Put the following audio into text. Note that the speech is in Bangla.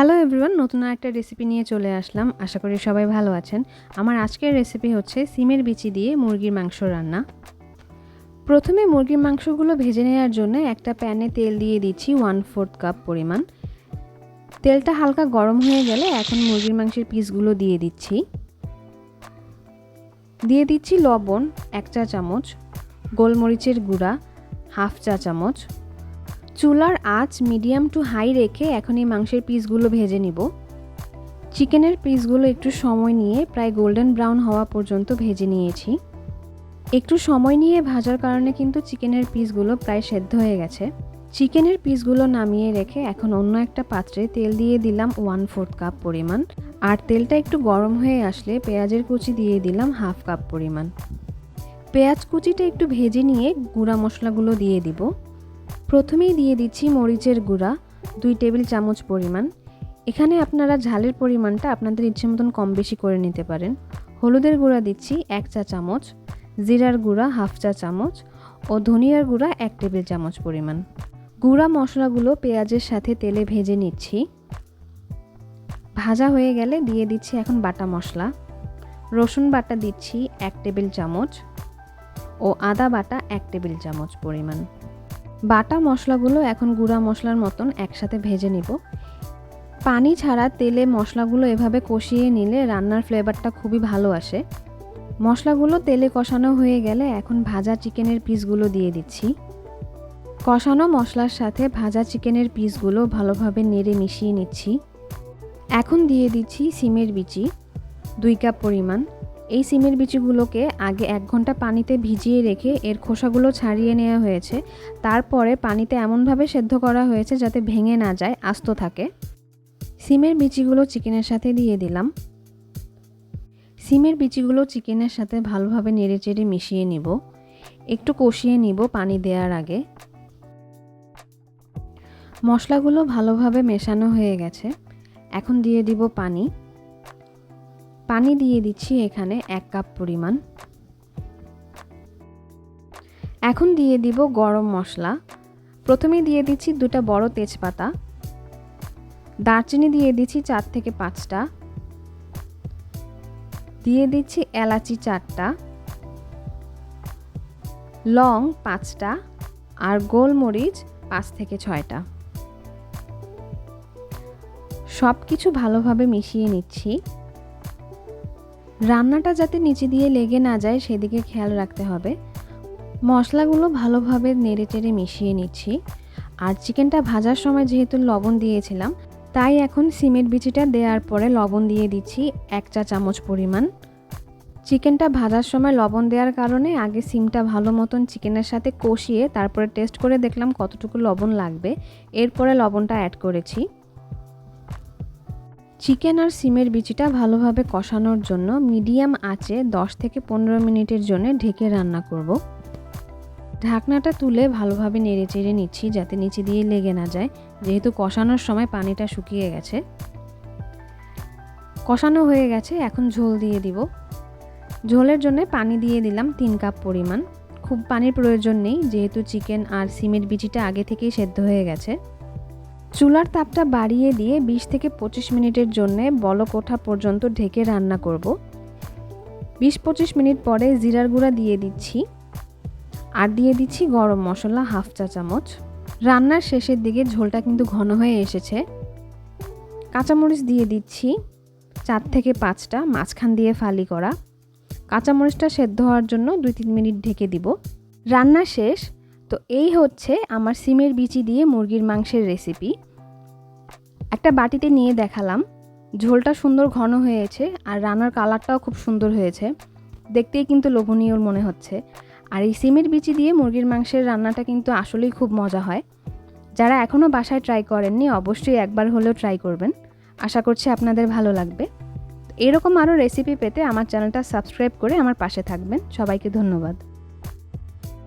হ্যালো এভরিওয়ান নতুন একটা রেসিপি নিয়ে চলে আসলাম। আশা করি সবাই ভালো আছেন। আমার আজকের রেসিপি হচ্ছে সিমের বিচি দিয়ে মুরগির মাংস রান্না। প্রথমে মুরগির মাংসগুলো ভেজে নেওয়ার জন্য একটা প্যানে তেল দিয়ে দিচ্ছি ওয়ান ফোর্থ কাপ পরিমাণ। তেলটা হালকা গরম হয়ে গেলে এখন মুরগির মাংসের পিসগুলো দিয়ে দিচ্ছি। দিয়ে দিচ্ছি লবণ এক চা চামচ গোলমরিচের গুঁড়া হাফ চা চামচ চুলার আঁচ মিডিয়াম টু হাই রেখে এখন এই মাংসের পিসগুলো ভেজে নিব। চিকেনের পিসগুলো একটু সময় নিয়ে প্রায় গোল্ডেন ব্রাউন হওয়া পর্যন্ত ভেজে নিয়েছি। একটু সময় নিয়ে ভাজার কারণে কিন্তু চিকেনের পিসগুলো প্রায় সেদ্ধ হয়ে গেছে। চিকেনের পিসগুলো নামিয়ে রেখে এখন অন্য একটা পাত্রে তেল দিয়ে দিলাম ওয়ান ফোর্থ কাপ পরিমাণ। আর তেলটা একটু গরম হয়ে আসলে পেঁয়াজের কুচি দিয়ে দিলাম হাফ কাপ পরিমাণ। পেঁয়াজ কুচিটা একটু ভেজে নিয়ে গুঁড়া মশলাগুলো দিয়ে দিব। প্রথমেই দিয়ে দিচ্ছি মরিচের গুঁড়া, দুই টেবিল চামচ পরিমাণ। এখানে আপনারা ঝালের পরিমাণটা আপনাদের ইচ্ছে মতন কম বেশি করে নিতে পারেন। হলুদের গুঁড়া দিচ্ছি এক চা চামচ, জিরার গুঁড়া হাফ চা চামচ ও ধনিয়ার গুঁড়া এক টেবিল চামচ পরিমাণ। গুঁড়া মশলাগুলো পেঁয়াজের সাথে তেলে ভেজে নিচ্ছি। ভাজা হয়ে গেলে দিয়ে দিচ্ছি এখন বাটা মশলা। রসুন বাটা দিচ্ছি এক টেবিল চামচ ও আদা বাটা এক টেবিল চামচ পরিমাণ। বাটা মশলাগুলো এখন গুঁড়া মশলার মতন একসাথে ভেজে নিব। পানি ছাড়া তেলে মশলাগুলো এভাবে কষিয়ে নিলে রান্নার ফ্লেভারটা খুবই ভালো আসে। মশলাগুলো তেলে কষানো হয়ে গেলে এখন ভাজা চিকেনের পিসগুলো দিয়ে দিচ্ছি। কষানো মশলার সাথে ভাজা চিকেনের পিসগুলো ভালোভাবে নেড়ে মিশিয়ে নিচ্ছি। এখন দিয়ে দিচ্ছি সিমের বিচি, দুই কাপ পরিমাণ। এই সিমের বিচিগুলোকে আগে এক ঘণ্টা পানিতে ভিজিয়ে রেখে এর খোসাগুলো ছাড়িয়ে নেওয়া হয়েছে। তারপরে পানিতে এমনভাবে সেদ্ধ করা হয়েছে যাতে ভেঙে না যায়, আস্ত থাকে। সিমের বিচিগুলো চিকেনের সাথে দিয়ে দিলাম। সিমের বিচিগুলো চিকেনের সাথে ভালোভাবে নেড়ে চেড়ে মিশিয়ে নিব। একটু কষিয়ে নিব পানি দেওয়ার আগে। মশলাগুলো ভালোভাবে মেশানো হয়ে গেছে। এখন দিয়ে দিব পানি। পানি দিয়ে দিচ্ছি এখানে এক কাপ পরিমাণ। এখন দিয়ে দিব গরম মশলা। প্রথমে দিয়ে দিচ্ছি দুটা বড় তেজপাতা। দারচিনি দিয়ে দিচ্ছি চার থেকে পাঁচটা। দিয়ে দিচ্ছি এলাচি চারটা। লং পাঁচটা আর গোলমরিচ পাঁচ থেকে ছয়টা। সব কিছু ভালোভাবে মিশিয়ে নিচ্ছি। রান্নাটা যাতে নিচে দিয়ে লেগে না যায়, সেদিকে খেয়াল রাখতে হবে। মশলাগুলো ভালোভাবে নেড়ে চেড়ে মিশিয়ে নিচ্ছি। আর চিকেনটা ভাজার সময় যেহেতু লবণ দিয়েছিলাম, তাই এখন সিমের বিচিটা দেওয়ার পরে লবণ দিয়ে দিচ্ছি এক চা চামচ পরিমাণ। চিকেনটা ভাজার সময় লবণ দেওয়ার কারণে আগে সিমটা ভালো মতন চিকেনের সাথে কষিয়ে তারপরে টেস্ট করে দেখলাম কতটুকু লবণ লাগবে। এরপরে লবণটা অ্যাড করেছি। চিকেন আর সিমের বিচিটা ভালোভাবে কষানোর জন্য মিডিয়াম আঁচে 10 থেকে পনেরো মিনিটের জন্য ঢেকে রান্না করব। ঢাকনাটা তুলে ভালোভাবে নেড়ে চেড়ে নিচ্ছি যাতে নিচে দিয়ে লেগে না যায়। যেহেতু কষানোর সময় পানিটা শুকিয়ে গেছে। কষানো হয়ে গেছে, এখন ঝোল দিয়ে দিব। ঝোলের জন্য পানি দিয়ে দিলাম তিন কাপ পরিমাণ। খুব পানির প্রয়োজন নেই, যেহেতু চিকেন আর সিমের বিচিটা আগে থেকেই সেদ্ধ হয়ে গেছে। চুলার তাপটা বাড়িয়ে দিয়ে 20 থেকে পঁচিশ মিনিটের জন্যে বলক ওঠা পর্যন্ত ঢেকে রান্না করব। বিশ পঁচিশ মিনিট পরে জিরার গুঁড়া দিয়ে দিচ্ছি। আর দিয়ে দিচ্ছি গরম মশলা হাফ চা চামচ। রান্নার শেষের দিকে ঝোলটা কিন্তু ঘন হয়ে এসেছে। কাঁচামরিচ দিয়ে দিচ্ছি চার থেকে পাঁচটা, মাঝখান দিয়ে ফালি করা। কাঁচামরিচটা সেদ্ধ হওয়ার জন্য দুই তিন মিনিট ঢেকে দিব। রান্না শেষ তো এই হচ্ছে আমার সিমের বিচি দিয়ে মুরগির মাংসের রেসিপি একটা বাটিতে নিয়ে দেখালাম। ঝোলটা সুন্দর ঘন হয়েছে আর রান্নার কালারটাও খুব সুন্দর হয়েছে। দেখতেই কিন্তু লোভনীয় মনে হচ্ছে। আর এই সিমের বিচি দিয়ে মুরগির মাংসের রান্নাটা কিন্তু আসলেই খুব মজা হয়। যারা এখনও বাসায় ট্রাই করেননি, অবশ্যই একবার হলেও ট্রাই করবেন। আশা করছি আপনাদের ভালো লাগবে। এরকম আরও রেসিপি পেতে আমার চ্যানেলটা সাবস্ক্রাইব করে আমার পাশে থাকবেন। সবাইকে ধন্যবাদ।